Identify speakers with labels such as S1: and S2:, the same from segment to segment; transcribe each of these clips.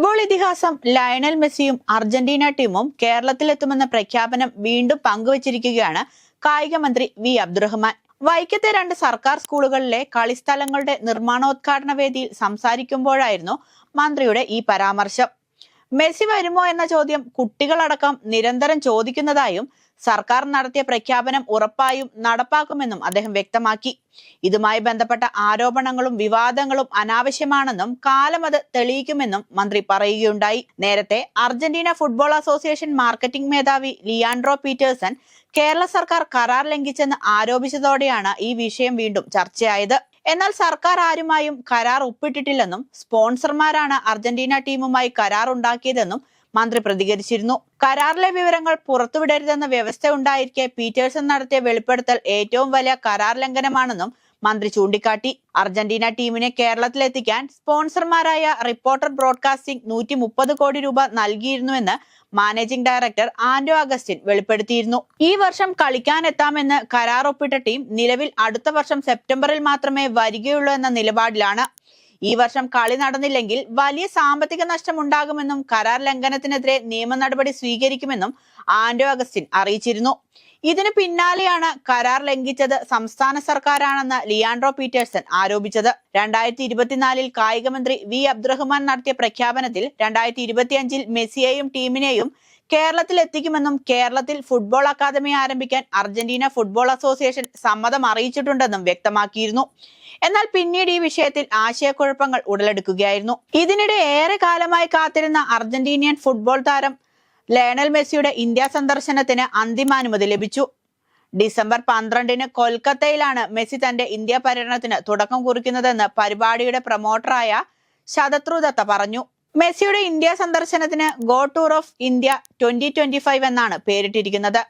S1: Football ഇതിഹാസം Lionel മെസ്സിയും Argentina ടീമും കേരളത്തിലെത്തുമെന്ന പ്രഖ്യാപനം വീണ്ടും പങ്കുവച്ചിരിക്കുകയാണ് കായിക മന്ത്രി വി അബ്ദുറഹ്മാൻ. വൈക്കത്തെ രണ്ട് സർക്കാർ സ്കൂളുകളിലെ കളിസ്ഥലങ്ങളുടെ നിർമ്മാണോദ്ഘാടന വേദിയിൽ സംസാരിക്കുമ്പോഴായിരുന്നു മന്ത്രിയുടെ ഈ പരാമർശം. മെസ്സി വരുമോ എന്ന ചോദ്യം കുട്ടികളടക്കം നിരന്തരം ചോദിക്കുന്നതായും സർക്കാർ നടത്തിയ പ്രഖ്യാപനം ഉറപ്പായും നടപ്പാക്കുമെന്നും അദ്ദേഹം വ്യക്തമാക്കി. ഇതുമായി ബന്ധപ്പെട്ട ആരോപണങ്ങളും വിവാദങ്ങളും അനാവശ്യമാണെന്നും കാലം അത് തെളിയിക്കുമെന്നും മന്ത്രി പറയുകയുണ്ടായി. നേരത്തെ അർജന്റീന ഫുട്ബോൾ അസോസിയേഷൻ മാർക്കറ്റിംഗ് മേധാവി ലിയാൻഡ്രോ പീറ്റേഴ്സൺ കേരള സർക്കാർ കരാർ ലംഘിച്ചെന്ന് ആരോപിച്ചതോടെയാണ് ഈ വിഷയം വീണ്ടും ചർച്ചയായത്. എന്നാൽ സർക്കാർ ആരുമായും കരാർ ഒപ്പിട്ടിട്ടില്ലെന്നും സ്പോൺസർമാരാണ് അർജന്റീന ടീമുമായി കരാർ ഉണ്ടാക്കിയതെന്നും മന്ത്രി പ്രതികരിച്ചിരുന്നു. കരാറിലെ വിവരങ്ങൾ പുറത്തുവിടരുതെന്ന വ്യവസ്ഥ ഉണ്ടായിരിക്കെ പീറ്റേഴ്സൺ നടത്തിയ വെളിപ്പെടുത്തൽ ഏറ്റവും വലിയ കരാർ ലംഘനമാണെന്നും മന്ത്രി ചൂണ്ടിക്കാട്ടി. അർജന്റീന ടീമിനെ കേരളത്തിലെത്തിക്കാൻ സ്പോൺസർമാരായ റിപ്പോർട്ടർ ബ്രോഡ്കാസ്റ്റിംഗ് നൂറ്റി മുപ്പത് കോടി രൂപ നൽകിയിരുന്നുവെന്ന് മാനേജിംഗ് ഡയറക്ടർ ആന്റോ അഗസ്റ്റിൻ വെളിപ്പെടുത്തിയിരുന്നു. ഈ വർഷം കളിക്കാനെത്താമെന്ന് കരാർ ഒപ്പിട്ട ടീം നിലവിൽ അടുത്ത വർഷം സെപ്റ്റംബറിൽ മാത്രമേ വരികയുള്ളൂ എന്ന നിലപാടിലാണ്. ഈ വർഷം കളി നടന്നില്ലെങ്കിൽ വലിയ സാമ്പത്തിക നഷ്ടം ഉണ്ടാകുമെന്നും കരാർ ലംഘനത്തിനെതിരെ നിയമ നടപടി സ്വീകരിക്കുമെന്നും ആന്റോ അഗസ്റ്റിൻ അറിയിച്ചിരുന്നു. ഇതിന് പിന്നാലെയാണ് കരാർ ലംഘിച്ചത് സംസ്ഥാന സർക്കാരാണെന്ന് ലിയാൻഡ്രോ പീറ്റേഴ്സൺ ആരോപിച്ചത്. രണ്ടായിരത്തി ഇരുപത്തിനാലിൽ കായികമന്ത്രി വി അബ്ദുറഹ്മാൻ നടത്തിയ പ്രഖ്യാപനത്തിൽ രണ്ടായിരത്തി ഇരുപത്തിയഞ്ചിൽ മെസ്സിയെയും ടീമിനെയും കേരളത്തിൽ എത്തിക്കുമെന്നും കേരളത്തിൽ ഫുട്ബോൾ അക്കാദമി ആരംഭിക്കാൻ അർജന്റീന ഫുട്ബോൾ അസോസിയേഷൻ സമ്മതം അറിയിച്ചിട്ടുണ്ടെന്നും വ്യക്തമാക്കിയിരുന്നു. എന്നാൽ പിന്നീട് ഈ വിഷയത്തിൽ ആശയക്കുഴപ്പങ്ങൾ ഉടലെടുക്കുകയായിരുന്നു. ഇതിനിടെ ഏറെ കാലമായി കാത്തിരുന്ന അർജന്റീനിയൻ ഫുട്ബോൾ താരം ലയണൽ മെസ്സിയുടെ ഇന്ത്യ സന്ദർശനത്തിന് അന്തിമാനുമതി ലഭിച്ചു. ഡിസംബർ പന്ത്രണ്ടിന് കൊൽക്കത്തയിലാണ് മെസ്സി തന്റെ ഇന്ത്യ പര്യടനത്തിന് തുടക്കം കുറിക്കുന്നതെന്ന് പരിപാടിയുടെ പ്രൊമോട്ടറായ ശതത്രു ദത്ത പറഞ്ഞു. മെസ്സിയുടെ ഇന്ത്യ സന്ദർശനത്തിന് go tour of India twenty twenty five എന്നാണ് പേരിട്ടിരിക്കുന്നത്.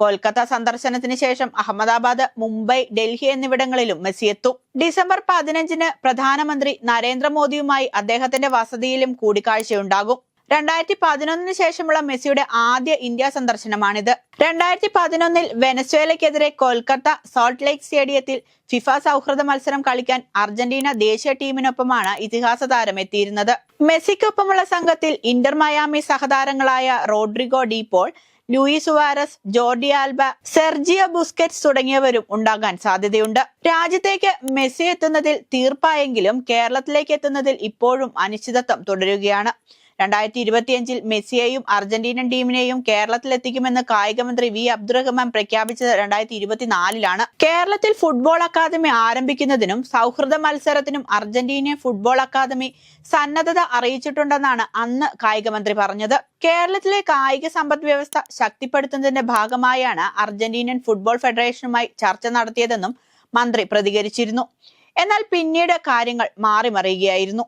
S1: കൊൽക്കത്ത സന്ദർശനത്തിന് ശേഷം അഹമ്മദാബാദ് മുംബൈ ഡൽഹി എന്നിവിടങ്ങളിലും മെസ്സി എത്തും. ഡിസംബർ പതിനഞ്ചിന് പ്രധാനമന്ത്രി നരേന്ദ്രമോദിയുമായി അദ്ദേഹത്തിന്റെ വസതിയിലും കൂടിക്കാഴ്ചയുണ്ടാകും. രണ്ടായിരത്തി പതിനൊന്നിന് ശേഷമുള്ള മെസ്സിയുടെ ആദ്യ ഇന്ത്യ സന്ദർശനമാണിത്. രണ്ടായിരത്തി പതിനൊന്നിൽ വെനസ്വേലയ്ക്കെതിരെ കൊൽക്കത്ത സോൾട്ട് ലേക്ക് സ്റ്റേഡിയത്തിൽ ഫിഫ സൗഹൃദ മത്സരം കളിക്കാൻ അർജന്റീന ദേശീയ ടീമിനൊപ്പമാണ് ഇതിഹാസ താരം എത്തിയിരുന്നത്. മെസ്സിക്കൊപ്പമുള്ള സംഘത്തിൽ Inter Miami സഹതാരങ്ങളായ Rodrigo De Paul Luis Suarez Jordi Alba Sergio Busquets തുടങ്ങിയവരും ഉണ്ടാകാൻ സാധ്യതയുണ്ട്. രാജ്യത്തേക്ക് മെസ്സി എത്തുന്നതിൽ തീർപ്പായെങ്കിലും കേരളത്തിലേക്ക് എത്തുന്നതിൽ ഇപ്പോഴും അനിശ്ചിതത്വം തുടരുകയാണ്. രണ്ടായിരത്തി ഇരുപത്തിയഞ്ചിൽ മെസ്സിയെയും അർജന്റീനൻ ടീമിനെയും കേരളത്തിലെത്തിക്കുമെന്ന് കായികമന്ത്രി വി അബ്ദുറഹ്മാൻ പ്രഖ്യാപിച്ചത് രണ്ടായിരത്തി ഇരുപത്തിനാലിലാണ് കേരളത്തിൽ ഫുട്ബോൾ അക്കാദമി ആരംഭിക്കുന്നതിനും സൗഹൃദ മത്സരത്തിനും അർജന്റീനിയൻ ഫുട്ബോൾ അക്കാദമി സന്നദ്ധത അറിയിച്ചിട്ടുണ്ടെന്നാണ് അന്ന് കായികമന്ത്രി പറഞ്ഞത്. കേരളത്തിലെ കായിക സമ്പദ് വ്യവസ്ഥ ശക്തിപ്പെടുത്തുന്നതിന്റെ ഭാഗമായാണ് അർജന്റീനിയൻ ഫുട്ബോൾ ഫെഡറേഷനുമായി ചർച്ച നടത്തിയതെന്നും മന്ത്രി പ്രതികരിച്ചിരുന്നു. എന്നാൽ പിന്നീട് കാര്യങ്ങൾ മാറിമറിയുകയായിരുന്നു.